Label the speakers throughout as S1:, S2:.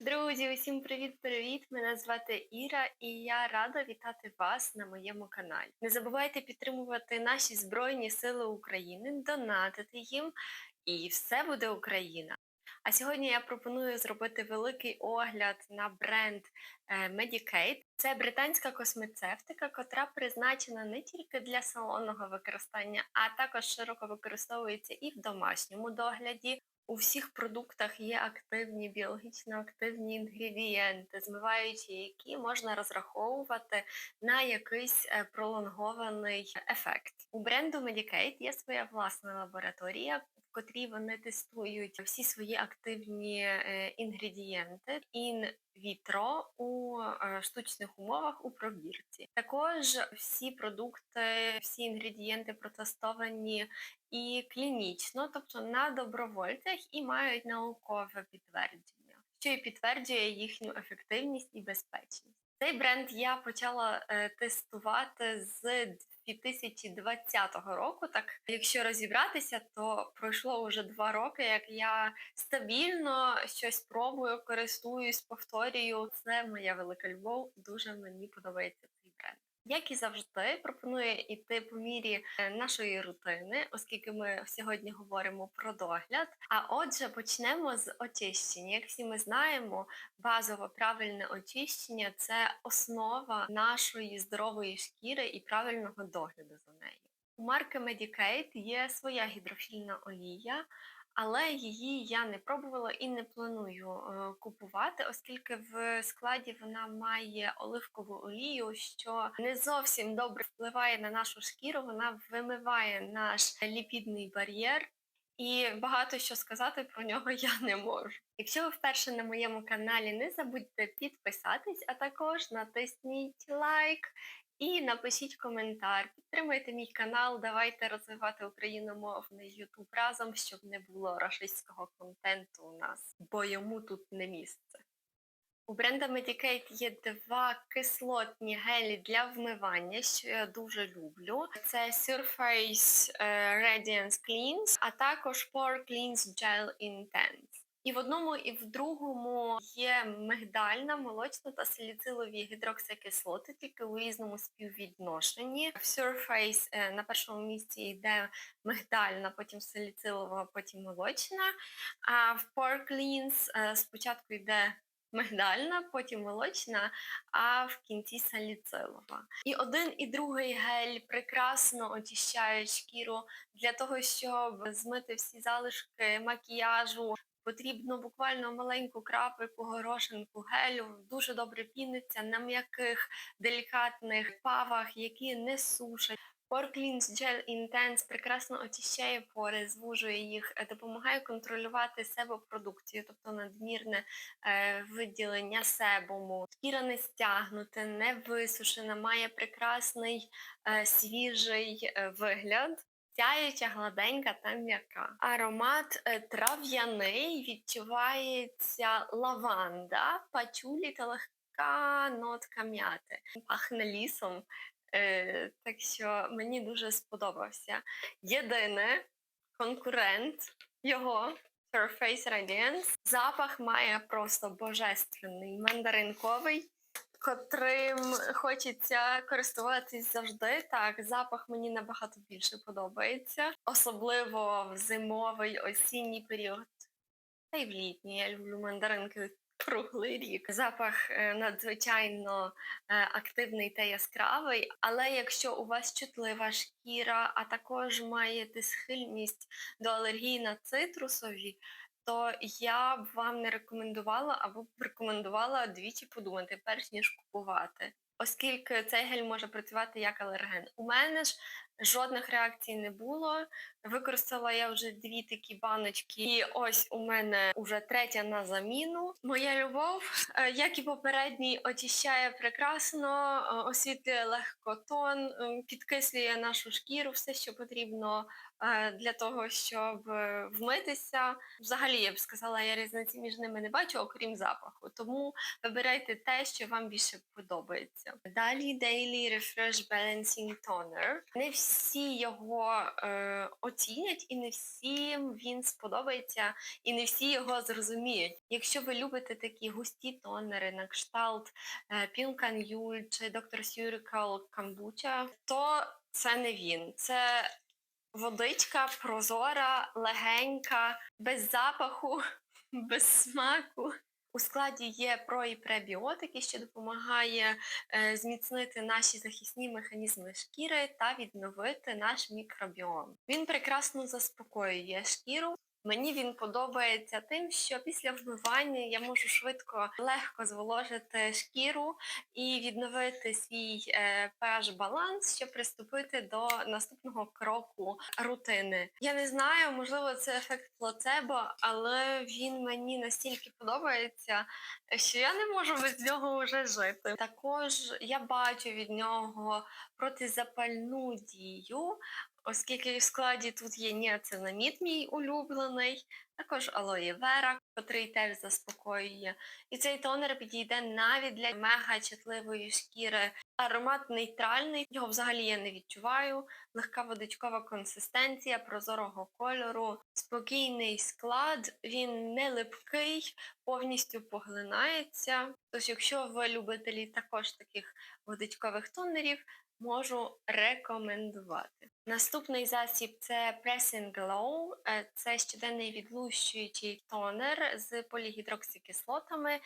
S1: Друзі, усім привіт-привіт! Мене звати Іра, і я рада вітати вас на моєму каналі. Не забувайте підтримувати наші Збройні Сили України, донатити їм, і все буде Україна. А сьогодні я пропоную зробити великий огляд на бренд е, Medicaid. Це британська космецевтика, котра призначена не тільки для салонного використання, а також широко використовується і в домашньому догляді. У всіх продуктах є активні біологічно активні інгредієнти, змиваючі які можна розраховувати на якийсь е, пролонгований ефект. У бренду Medicaid є своя власна лабораторія, в котрій вони тестують всі свої активні е, інгредієнти ін вітро у е, штучних умовах у пробірці. Також всі продукти, всі інгредієнти протестовані і клінічно, тобто на добровольцях, і мають наукове підтвердження, що і підтверджує їхню ефективність і безпечність. Цей бренд я почала е, тестувати з 2020 року. Так, якщо розібратися, то пройшло вже два роки, як я стабільно щось пробую, користуюсь, повторюю. Це моя велика любов. Дуже мені подобається. Як і завжди, пропоную йти по мірі е, нашої рутини, оскільки ми сьогодні говоримо про догляд. А отже, почнемо з очищення. Як всі ми знаємо, базове правильне очищення це основа нашої здорової шкіри і правильного догляду за нею. У марки Medicaid є своя гідрофільна олія, але її я не пробувала і не планую е, купувати, оскільки в складі вона має оливкову олію, що не зовсім добре впливає на нашу шкіру. Вона вимиває наш ліпідний бар'єр. І багато що сказати про нього я не можу. Якщо ви вперше на моєму каналі, не забудьте підписатись, а також натисніть лайк і напишіть коментар. Підтримайте мій канал, давайте розвивати україномовний YouTube разом, щоб не було рашистського контенту у нас, бо йому тут не місце. У бренда Medicaid є два кислотні гелі для вмивання, що я дуже люблю. Це Surface е, Radiance Cleanse, а також Pore Cleanse Gel Intense. І в одному, і в другому є мигдальна, молочна та саліцилові гідроксикислоти, тільки у різному співвідношенні. В Surface е, на першому місці йде мигдальна, потім саліцилова, потім молочна. А в Pore Cleanse е, спочатку йде мигдальна, потім молочна, а в кінці саліцилова. І один і другий гель прекрасно очищають шкіру для того, щоб змити всі залишки макіяжу. Потрібно буквально маленьку крапельку горошинку гелю, дуже добре піниться на м'яких делікатних павах, які не сушать. Cleanse Gel Intense прекрасно очищає пори, звужує їх, е, допомагає контролювати себопродукцію, тобто надмірне е, виділення себуму. Шкіра не стягнута, не висушена, має прекрасний е, свіжий вигляд. Сяюча, гладенька та м'яка. Аромат е, трав'яний, відчувається лаванда, пачулі та легка нотка м'яти. Пахне лісом, Е, так що мені дуже сподобався. Єдине конкурент його Surface Radiance. Запах має просто божественний мандаринковий, котрим хочеться користуватись завжди. Так, запах мені набагато більше подобається, особливо в зимовий осінній період. Та й в літній. Я люблю мандаринки круглий рік. Запах е, надзвичайно е, активний та яскравий, але якщо у вас чутлива шкіра, а також маєте схильність до алергії на цитрусові, то я б вам не рекомендувала або б рекомендувала двічі подумати, перш ніж купувати. Оскільки цей гель може працювати як алерген. У мене ж жодних реакцій не було. Використала я вже дві такі баночки, і ось у мене вже третя на заміну. Моя любов, е, як і попередній, очищає прекрасно, е, освітлює легко тон, підкислює нашу шкіру, все, що потрібно для того, щоб вмитися. Взагалі, я б сказала, я різниці між ними не бачу, окрім запаху. Тому вибирайте те, що вам більше подобається. Далі Daily Refresh Balancing Toner. Не всі його е, оцінять, і не всім він сподобається, і не всі його зрозуміють. Якщо ви любите такі густі тонери на кшталт е, Pink and Yule чи Dr. Surical Kombucha, то це не він. Це водичка прозора, легенька, без запаху, без смаку. У складі є про і пребіотики, що допомагає е, зміцнити наші захисні механізми шкіри та відновити наш мікробіом. Він прекрасно заспокоює шкіру. Мені він подобається тим, що після вмивання я можу швидко легко зволожити шкіру і відновити свій е, pH баланс, щоб приступити до наступного кроку рутини. Я не знаю, можливо, це ефект плацебо, але він мені настільки подобається, що я не можу без нього вже жити. Також я бачу від нього протизапальну дію, оскільки в складі тут є ніацинамід, мій улюблений, також алоє вера, котрий теж заспокоює. І цей тонер підійде навіть для мега чутливої шкіри. Аромат нейтральний, його взагалі я не відчуваю. Легка водичкова консистенція, прозорого кольору, спокійний склад, він не липкий, повністю поглинається. Тож, якщо ви любителі також таких водичкових тонерів, можу рекомендувати. Наступний засіб це Pressing Glow. Е, Це щоденний відлущуючий тонер з полігідроксикислотами,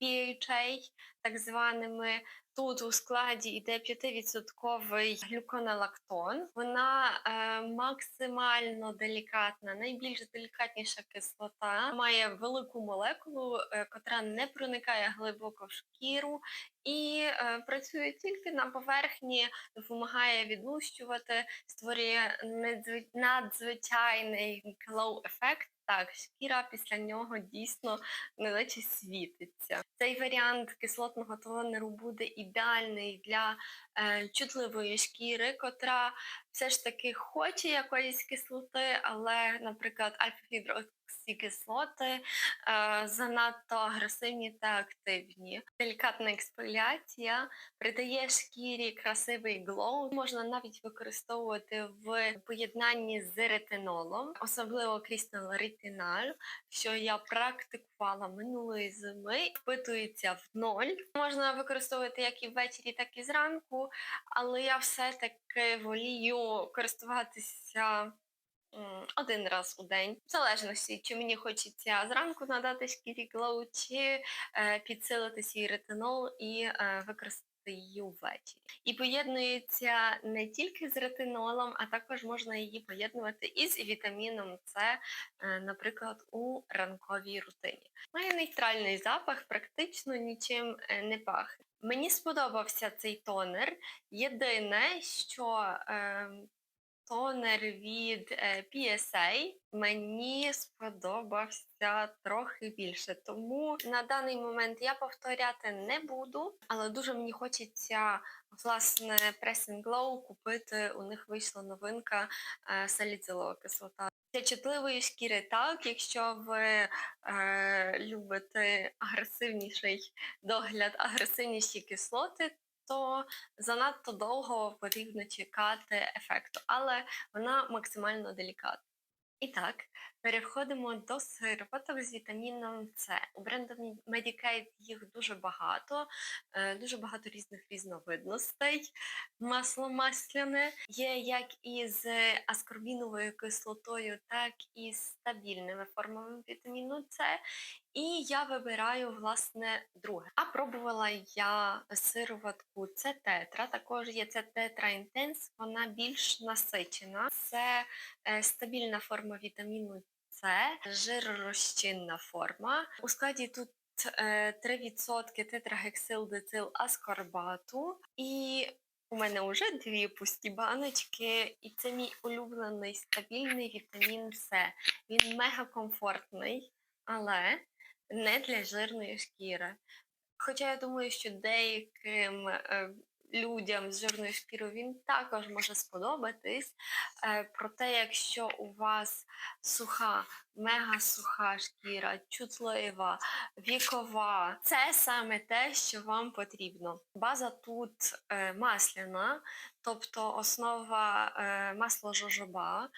S1: PHA, так званими. Тут у складі йде 5% глюконолактон. Вона е, максимально делікатна, найбільш делікатніша кислота. Має велику молекулу, е, котра не проникає глибоко в шкіру і е, працює тільки на поверхні, допомагає відлущувати, створює надзвичайний glow ефект. Так, шкіра після нього дійсно неначе світиться. Цей варіант кислотного тонеру буде ідеальний для чутливої шкіри, котра все ж таки хоче якоїсь кислоти, але, наприклад, альфа-гідроксикислоти е, занадто агресивні та активні. Делікатна експоляція придає шкірі красивий глоу. Можна навіть використовувати в поєднанні з ретинолом, особливо кріснал ретиналь, що я практикувала минулої зими, впитується в ноль. Можна використовувати як і ввечері, так і зранку, але я все-таки волію користуватися один раз у день, в залежності, чи мені хочеться зранку надати шкірі глоу, чи е, підсилити свій ретинол і е, використати її ввечері. І поєднується не тільки з ретинолом, а також можна її поєднувати із вітаміном С, е, наприклад, у ранковій рутині. Має нейтральний запах, практично нічим не пахне. Мені сподобався цей тонер. Єдине, що е, тонер від е, PSA мені сподобався трохи більше. Тому на даний момент я повторяти не буду, але дуже мені хочеться власне Pressing Glow купити. У них вийшла новинка саліцилова кислота. Для чутливої шкіри так, якщо ви е, любите агресивніший догляд, агресивніші кислоти, то занадто довго потрібно чекати ефекту, але вона максимально делікатна. І так, переходимо до сироваток з вітаміном С. У бренду Medicaid їх дуже багато, е, дуже багато різних різновидностей. Масло масляне є як із аскорбіновою кислотою, так і з стабільними формами вітаміну С. І я вибираю, власне, друге. А пробувала я сироватку це тетра. Також є це тетра інтенс, вона більш насичена. Це е, стабільна форма вітаміну С, жиророзчинна форма. У складі тут е, 3% тетрагексилдецил аскорбату. І у мене вже дві пусті баночки, і це мій улюблений стабільний вітамін С. Він мега комфортний, але не для жирної шкіри. Хоча я думаю, що деяким е, людям з жирною шкірою він також може сподобатись. Е, Проте, якщо у вас суха, мега суха шкіра, чутлива, вікова, це саме те, що вам потрібно. База тут е, масляна, тобто основа е, масло жожоба.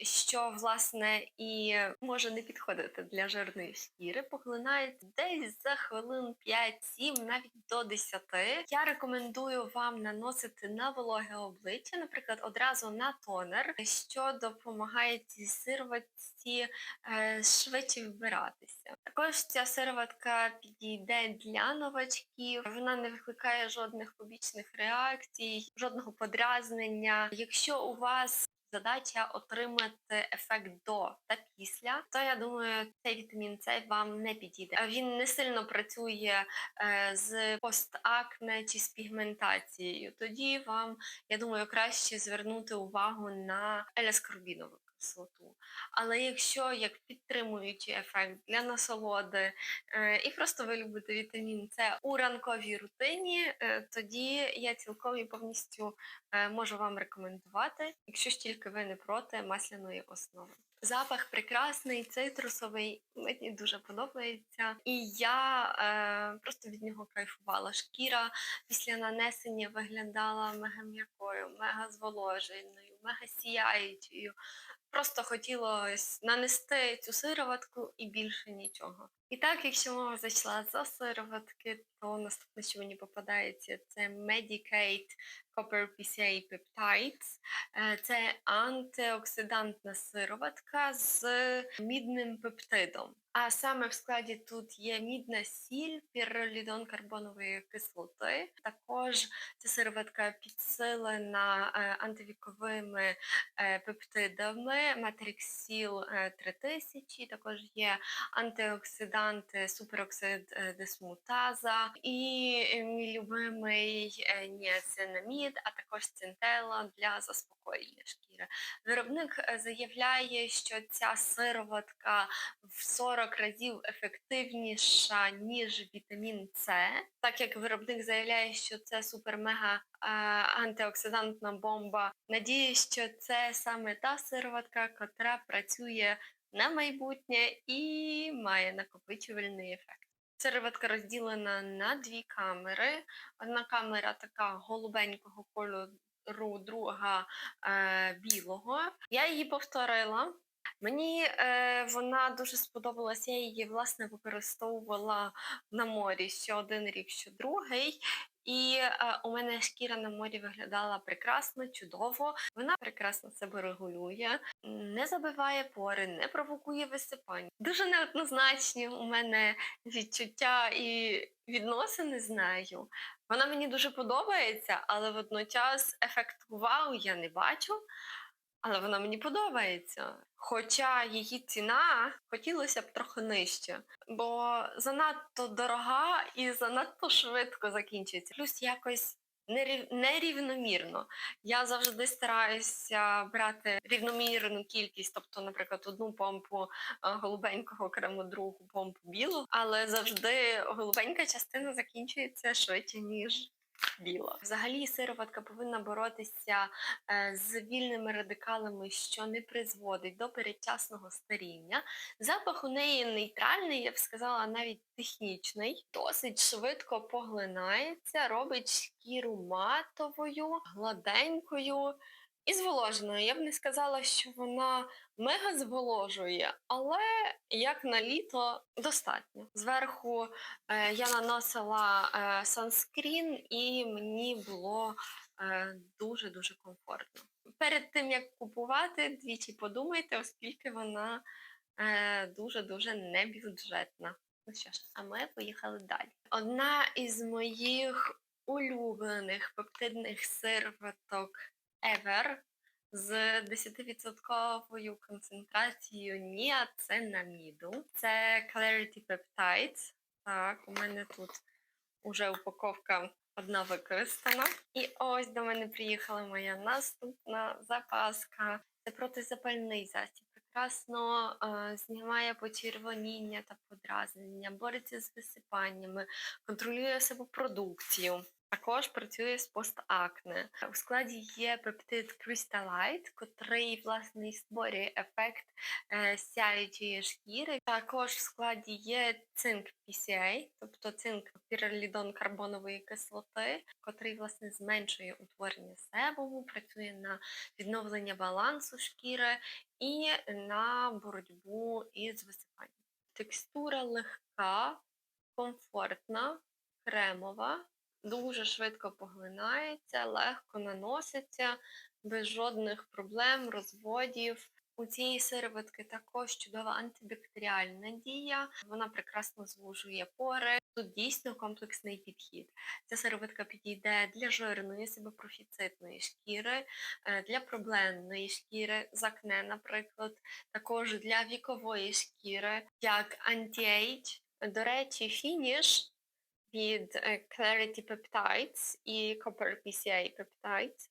S1: Що власне і може не підходити для жирної шкіри, поглинається десь за хвилин 5-7, навіть до 10. Я рекомендую вам наносити на вологе обличчя, наприклад, одразу на тонер, що допомагає цій сироватці е, швидше вбиратися. Також ця сироватка підійде для новачків, вона не викликає жодних побічних реакцій, жодного подразнення. Якщо у вас задача отримати ефект до та після, то я думаю, цей вітамін С вам не підійде. А Він не сильно працює е, з постакне чи з пігментацією. Тоді вам, я думаю, краще звернути увагу на еляскорбінову кислоту. Але якщо як підтримуючий ефект для насолоди, е, і просто ви любите вітамін С у ранковій рутині, е, тоді я цілком і повністю е, можу вам рекомендувати, якщо ж тільки ви не проти масляної основи. Запах прекрасний, цитрусовий, мені дуже подобається. І я е, просто від нього кайфувала. Шкіра після нанесення виглядала мега м'якою, мега зволоженою, мега сіяючою. Просто хотілося нанести цю сироватку і більше нічого. І так, якщо мова зайшла за сироватки, то наступне, що мені попадається, це Medicate Copper PCA Peptides. Е, Це антиоксидантна сироватка з мідним пептидом. А саме в складі тут є мідна сіль, пірролідон карбонової кислоти. Також ця сироватка підсилена е, антивіковими е, пептидами, матриксіл 3000, також є антиоксиданти, супероксид е, дисмутаза і е, мій любимий е, ніацинамід, а також цинтела для заспокоєння шкіри. Виробник е, заявляє, що ця сироватка в 40 разів ефективніша, ніж вітамін С, так як виробник заявляє, що це супер-мега е, антиоксидантна бомба. Надіюсь, що це саме та сироватка, котра працює на майбутнє і має накопичувальний ефект. Сироватка розділена на дві камери. Одна камера така голубенького кольору, друга е, білого. Я її повторила. Мені е, вона дуже сподобалася. Я її власне використовувала на морі ще один рік, що другий. І е, у мене шкіра на морі виглядала прекрасно, чудово. Вона прекрасно себе регулює, не забиває пори, не провокує висипання. Дуже неоднозначні у мене відчуття і відносини з нею. Вона мені дуже подобається, але водночас ефекту вау я не бачу. Але вона мені подобається. Хоча її ціна хотілося б трохи нижче, бо занадто дорога і занадто швидко закінчується. Плюс якось нерів- нерівномірно. Я завжди стараюся брати рівномірну кількість, тобто, наприклад, одну помпу е, голубенького крему, другу помпу білу, але завжди голубенька частина закінчується швидше, ніж біла. Взагалі сироватка повинна боротися е, з вільними радикалами, що не призводить до передчасного старіння. Запах у неї нейтральний, я б сказала, навіть технічний, досить швидко поглинається, робить шкіру матовою, гладенькою. І зволоженою. Я б не сказала, що вона мега зволожує, але як на літо достатньо. Зверху е, я наносила е, санскрін, і мені було е, дуже-дуже комфортно. Перед тим як купувати, двічі подумайте, оскільки вона е, дуже-дуже небюджетна. Ну що ж, а ми поїхали далі. Одна із моїх улюблених пептидних сироваток ever з 10% концентрацією ніацинаміду. Це Clarity Peptides. Так, у мене тут уже упаковка одна використана. І ось до мене приїхала моя наступна запаска. Це протизапальний засіб. Прекрасно е, знімає почервоніння та подразнення, бореться з висипаннями, контролює себопродукцію. Також працює з постакне. У складі є пептид Crystalite, котрий власне створює ефект е, сяючої шкіри. Також в складі є цинк PCA, тобто цинк піралідон карбонової кислоти, котрий власне зменшує утворення себуму, працює на відновлення балансу шкіри і на боротьбу із висипанням. Текстура легка, комфортна, кремова, дуже швидко поглинається, легко наноситься, без жодних проблем, розводів. У цієї сироватки також чудова антибактеріальна дія, вона прекрасно звужує пори. Тут дійсно комплексний підхід. Ця сироватка підійде для жирної себепрофіцитної шкіри, е, для проблемної шкіри, з акне, наприклад, також для вікової шкіри, як anti-age. До речі, фініш від е, Clarity Peptides і Copper PCA Peptides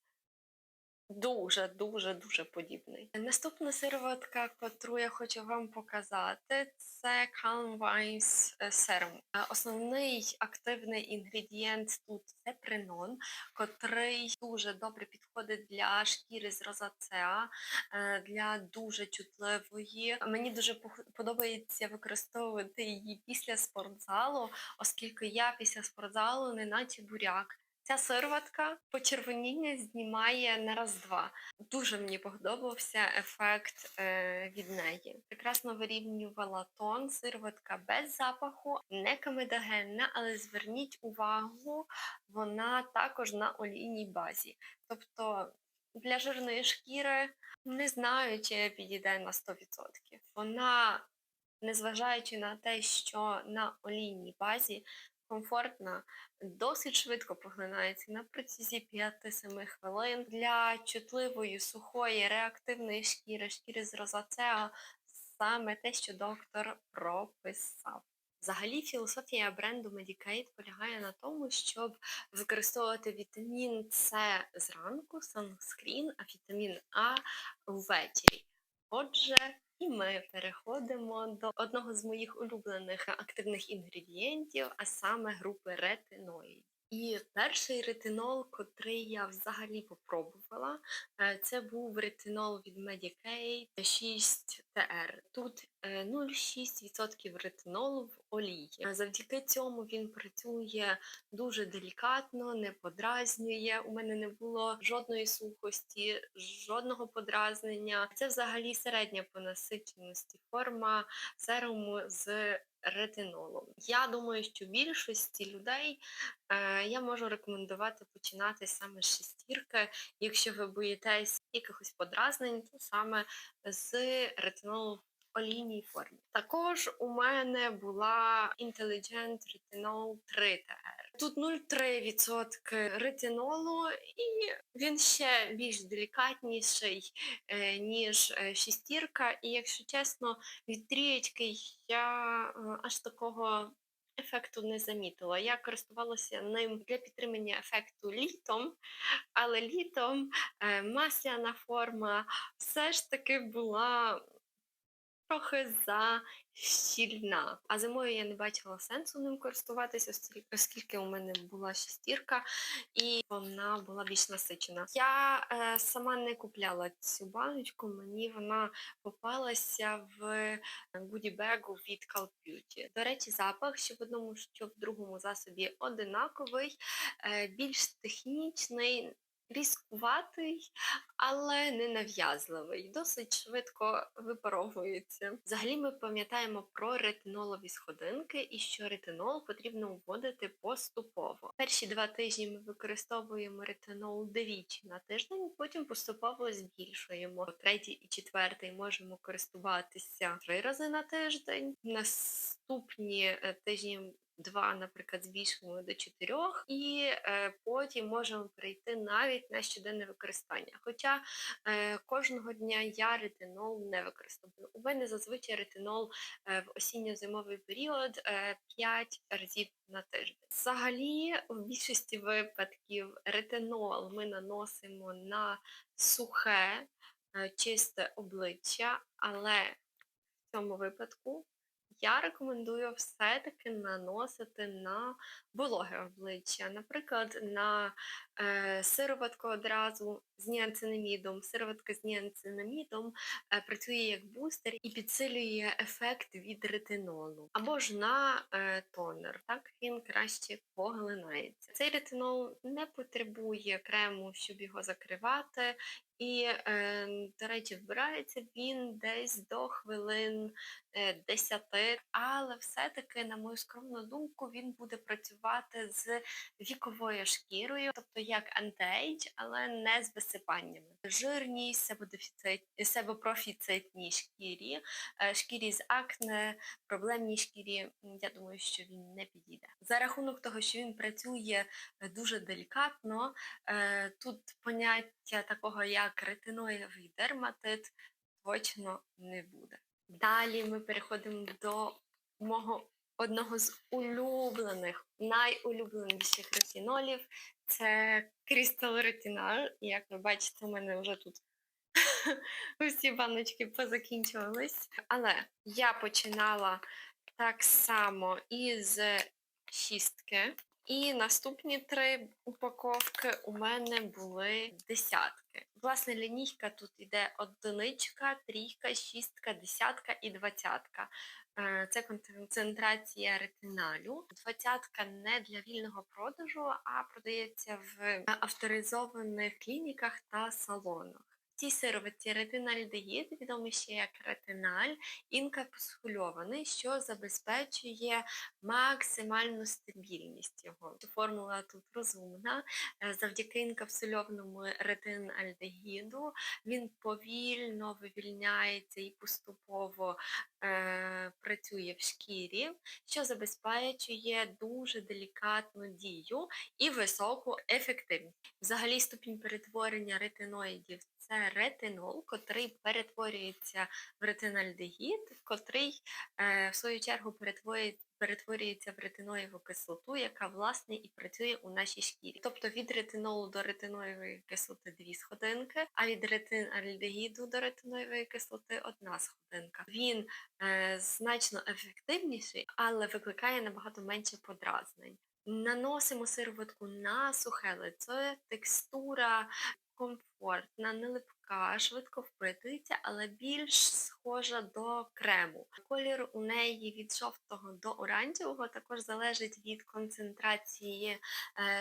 S1: дуже, дуже, дуже подібний. Наступна сироватка, котру я хочу вам показати, це Calm Vines е, Serum. Е, Основний активний інгредієнт тут це принон, котрий дуже добре підходить для шкіри з розацеа, е, для дуже чутливої. Мені дуже подобається використовувати її після спортзалу, оскільки я після спортзалу неначе буряк. Ця сироватка почервоніння знімає на раз-два. Дуже мені подобався ефект е, від неї. Прекрасно вирівнювала тон, сироватка без запаху, не комедогенна, але зверніть увагу, вона також на олійній базі. Тобто для жирної шкіри не знаю, чи підійде на 100%. Вона, незважаючи на те, що на олійній базі комфортна, досить швидко поглинається на протязі 5-7 хвилин. Для чутливої, сухої, реактивної шкіри, шкіри з розацеа саме те, що доктор прописав. Взагалі, філософія бренду Medicaid полягає на тому, щоб використовувати вітамін С зранку, санскрін, а вітамін А ввечері. Отже, і ми переходимо до одного з моїх улюблених активних інгредієнтів, а саме групи ретиноїдів. І перший ретинол, котрий я взагалі попробувала, е, це був ретинол від Medicaid 6TR. Тут е, 0,6% ретинолу в олії. Е, Завдяки цьому він працює дуже делікатно, не подразнює. У мене не було жодної сухості, жодного подразнення. Це взагалі середня по насиченості форма серуму з ретинолом. Я думаю, що більшості людей е, я можу рекомендувати починати саме з шестірки. Якщо ви боїтесь якихось подразнень, то саме з ретинолу в олійній формі. Також у мене була Intelligent Retinol 3 TR. Тут 0,3% ретинолу, і він ще більш делікатніший, е, ніж е, шестірка. І якщо чесно, від трієчки я е, аж такого ефекту не замітила. Я користувалася ним для підтримання ефекту літом, але літом масляна форма все ж таки була трохи защільна. А зимою я не бачила сенсу ним користуватися, оскільки у мене була шестірка і вона була більш насичена. Я е, сама не купляла цю баночку, мені вона попалася в гудібегу від Call Beauty. До речі, запах, що в одному, що в другому засобі одинаковий, е, більш технічний, різкуватий, але не нав'язливий. Досить швидко випаровується. Взагалі ми пам'ятаємо про ретинолові сходинки і що ретинол потрібно вводити поступово. Перші два тижні ми використовуємо ретинол двічі на тиждень, потім поступово збільшуємо. Третій і четвертий можемо користуватися три рази на тиждень. Наступні е, тижні два, наприклад, збільшуємо до чотирьох, і е, потім можемо перейти навіть на щоденне використання. Хоча е, кожного дня я ретинол не використовую. У мене зазвичай ретинол е, в осінньо-зимовий період е, 5 разів на тиждень. Взагалі, в більшості випадків ретинол ми наносимо на сухе, чисте обличчя, але в цьому випадку я рекомендую все-таки наносити на вологе обличчя. Наприклад, на е, сироватку одразу з ніацинамідом. Сироватка з ніацинамідом е, працює як бустер і підсилює ефект від ретинолу. Або ж на е, тонер, так він краще поглинається. Цей ретинол не потребує крему, щоб його закривати. І, е, до речі, вбирається він десь до хвилин е, 10, але все-таки, на мою скромну думку, він буде працювати з віковою шкірою, тобто як антиейдж, але не з висипаннями. Жирній, себопрофіцитній шкірі, е, шкірі з акне, проблемній шкірі, я думаю, що він не підійде. За рахунок того, що він працює е, дуже делікатно, е, тут поняття такого як ретиноєвий дерматит точно не буде. Далі ми переходимо до мого одного з улюблених, найулюбленіших ретинолів. Це Crystal Retinol. Як ви бачите, у мене вже тут усі баночки позакінчувались. Але я починала так само із шістки. І наступні три упаковки у мене були десятки. Власне, лінійка тут іде одиничка, трійка, шістка, десятка і двадцятка. Е, Це концентрація ретиналю. Двадцятка не для вільного продажу, а продається в авторизованих клініках та салонах. В цій сироватці ретинальдегід, відомий ще як ретиналь, інкапсульований, що забезпечує максимальну стабільність його. Формула тут розумна. Е, Завдяки інкапсульованому ретинальдегіду він повільно вивільняється і поступово е, працює в шкірі, що забезпечує дуже делікатну дію і високу ефективність. Взагалі ступінь перетворення ретиноїдів це ретинол, котрий перетворюється в ретинальдегід, котрий е, в свою чергу перетворює, перетворюється в ретиноєву кислоту, яка власне і працює у нашій шкірі. Тобто від ретинолу до ретиноєвої кислоти 2 сходинки, а від ретинальдегіду до ретиноєвої кислоти 1 сходинка. Він е, значно ефективніший, але викликає набагато менше подразнень. Наносимо сироватку на сухе лице, текстура комфортна, не липка, швидко впитується, але більш схожа до крему. Колір у неї від жовтого до оранжевого також залежить від концентрації е,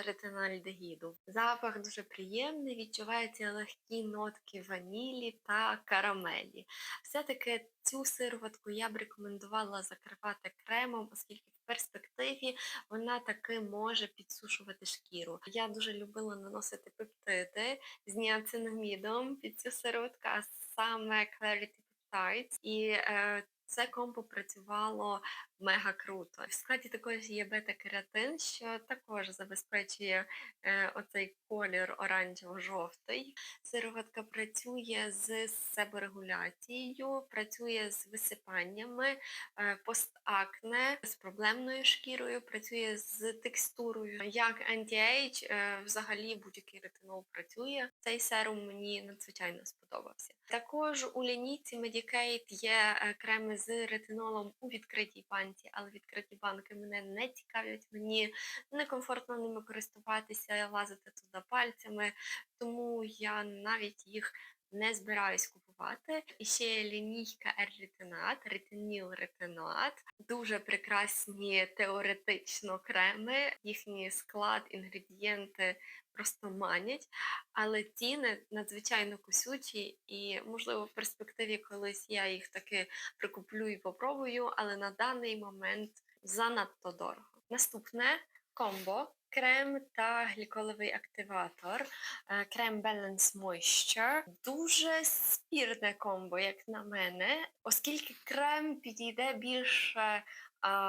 S1: ретинальдегіду. Запах дуже приємний, відчуваються легкі нотки ванілі та карамелі. Все-таки цю сироватку я б рекомендувала закривати кремом, оскільки в перспективі вона таки може підсушувати шкіру. Я дуже любила наносити пептиди з ніацинамідом під цю сироватку, а саме Clarity Peptides. І е, це комбо працювало мега круто. В складі також є бета-кератин, що також забезпечує е, оцей колір оранжево-жовтий. Сироватка працює з себорегуляцією, працює з висипаннями, е, постакне, з проблемною шкірою, працює з текстурою. Як anti-age, е, взагалі будь-який ретинол працює. Цей серум мені надзвичайно сподобався. Також у лінійці Medicaid є е, креми з ретинолом у відкритій банці, але відкриті банки мене не цікавлять. Мені некомфортно ними користуватися, лазити туди пальцями, тому я навіть їх не збираюсь купувати. І ще є лінійка R-ретинат, ретиніл ретинат. Дуже прекрасні теоретично креми. Їхній склад, інгредієнти просто манять, але ціни надзвичайно косючі, і, можливо, в перспективі колись я їх таки прикуплю і попробую, але на даний момент занадто дорого. Наступне комбо. Крем та гліколовий активатор, е, крем Balance Moisture. Дуже спірне комбо, як на мене, оскільки крем підійде більше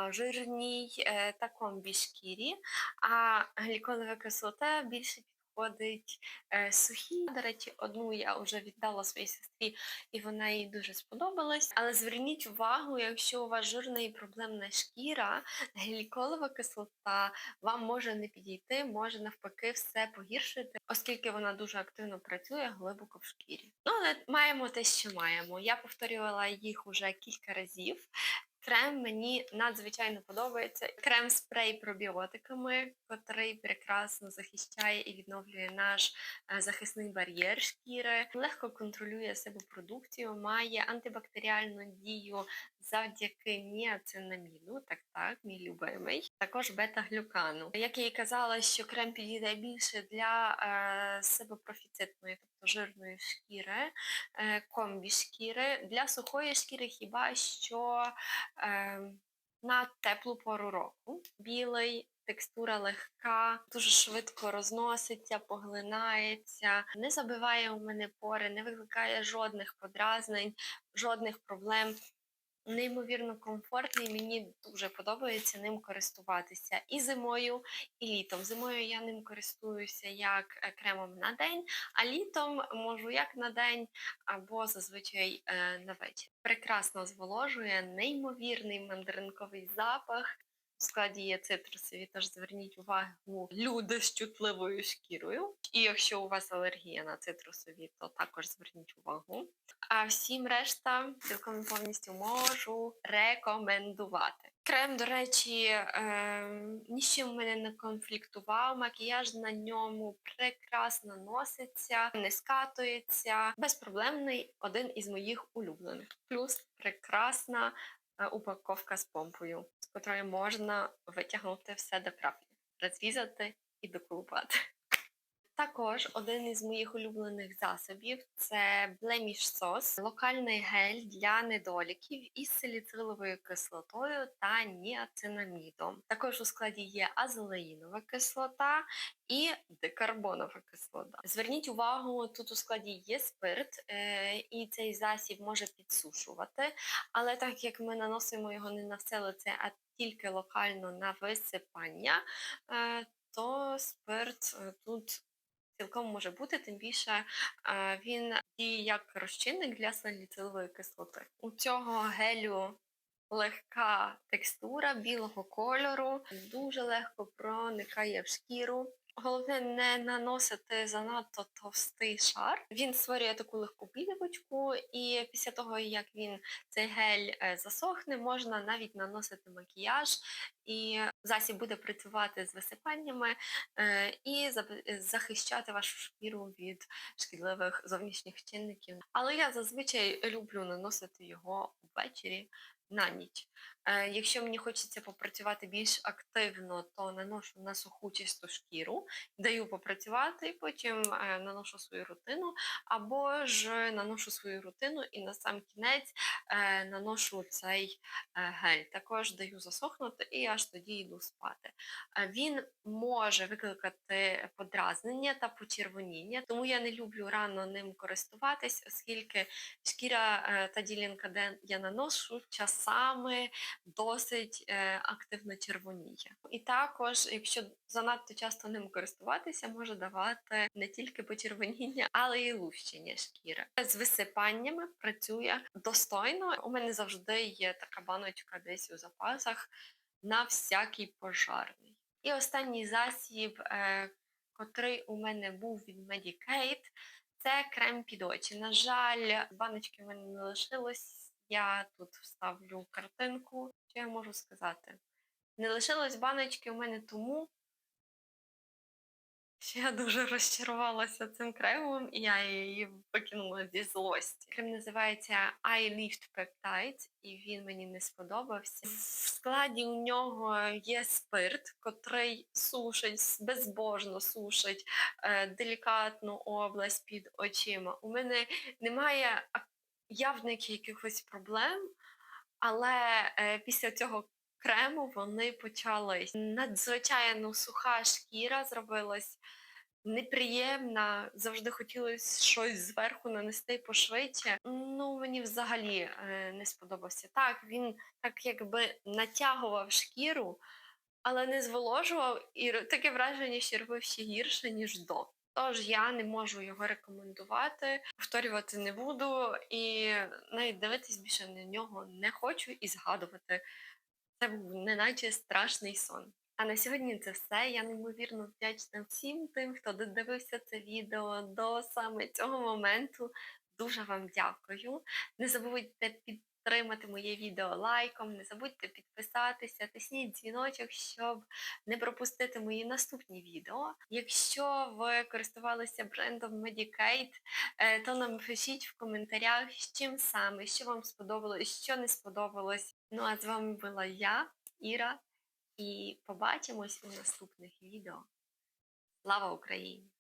S1: жирній е, та комбі шкірі, а гліколова кислота більше підходить е, сухій. До речі, одну я вже віддала своїй сестрі, і вона їй дуже сподобалась. Але зверніть увагу, якщо у вас жирна і проблемна шкіра, гліколова кислота вам може не підійти, може навпаки все погіршити, оскільки вона дуже активно працює глибоко в шкірі. Ну, але маємо те, що маємо. Я повторювала їх уже кілька разів. Крем мені надзвичайно подобається. Крем спрей пробіотиками, котрий прекрасно захищає і відновлює наш е, захисний бар'єр шкіри, легко контролює себе продукцію, має антибактеріальну дію завдяки ніацинаміду, так так, мій любимий, також бета-глюкану. Як я і казала, що крем підійде більше для е, себопрофіцитної, тобто жирної шкіри, е, комбі шкіри. Для сухої шкіри хіба що е, на теплу пору року. Білий, текстура легка, дуже швидко розноситься, поглинається, не забиває у мене пори, не викликає жодних подразнень, жодних проблем. Неймовірно комфортний, мені дуже подобається ним користуватися і зимою, і літом. Зимою я ним користуюся як е, кремом на день, а літом можу як на день або зазвичай е, на вечір. Прекрасно зволожує, неймовірний мандаринковий запах. Складі є цитрусові, тож зверніть увагу люди з чутливою шкірою. І якщо у вас алергія на цитрусові, то також зверніть увагу. А всім решта цілком повністю можу рекомендувати. Крем, до речі, е, ні з чим в мене не конфліктував. Макіяж на ньому прекрасно носиться, не скатується. Безпроблемний один із моїх улюблених. Плюс прекрасна е, упаковка з помпою, з котрої можна витягнути все до краплі, розрізати і доколупати. Також один із моїх улюблених засобів це Blemish Sauce, локальний гель для недоліків із саліциловою кислотою та ніацинамідом. Також у складі є азелеїнова кислота і дикарбонова кислота. Зверніть увагу, тут у складі є спирт, е, і цей засіб може підсушувати, але так як ми наносимо його не на все лице, а тільки локально на висипання, е, то спирт е, тут цілком може бути, тим більше е, він діє як розчинник для саліцилової кислоти. У цього гелю легка текстура білого кольору, дуже легко проникає в шкіру. Головне не наносити занадто товстий шар. Він створює таку легку плівочку, і після того, як він цей гель е, засохне, можна навіть наносити макіяж, і засіб буде працювати з висипаннями е, і захищати вашу шкіру від шкідливих зовнішніх чинників. Але я зазвичай люблю наносити його ввечері на ніч. Е, Якщо мені хочеться попрацювати більш активно, то наношу на суху чисту шкіру, даю попрацювати, потім е, наношу свою рутину, або ж наношу свою рутину і на сам кінець е, наношу цей гель. Також даю засохнути і аж тоді йду спати. Він може викликати подразнення та почервоніння, тому я не люблю рано ним користуватись, оскільки шкіра та ділянка, де я наношу, часами досить е, активно червоніє. І також, якщо занадто часто ним користуватися, може давати не тільки почервоніння, але й лущення шкіри. З висипаннями працює достойно. У мене завжди є така баночка десь у запасах на всякий пожарний. І останній засіб, е, котрий у мене був від Medicaid, це крем під очі. На жаль, баночки в мене не лишилось. Я тут вставлю картинку. Що я можу сказати? Не лишилось баночки у мене тому, що я дуже розчарувалася цим кремом, і я її викинула зі злості. Крем називається I Lift Peptides, і він мені не сподобався. В складі у нього є спирт, котрий сушить, безбожно сушить е, делікатну область під очима. У мене немає явних якихось проблем, але е, після цього крему вони почали надзвичайно суха шкіра зробилась. Неприємна, завжди хотілося щось зверху нанести пошвидше. Ну, мені взагалі е, не сподобався. Так, він так якби натягував шкіру, але не зволожував, і таке враження, що робив ще гірше, ніж до. Тож я не можу його рекомендувати, повторювати не буду і навіть дивитись більше на нього не хочу і згадувати. Це був неначе страшний сон. А на сьогодні це все. Я неймовірно вдячна всім тим, хто додивився це відео до саме цього моменту. Дуже вам дякую. Не забудьте підтримати моє відео лайком, не забудьте підписатися, тисніть дзвіночок, щоб не пропустити мої наступні відео. Якщо ви користувалися брендом Medicaid, е, то напишіть в коментарях, з чим саме, що вам сподобалось, що не сподобалось. Ну а з вами була я, Іра, і побачимось у наступних відео. Слава Україні!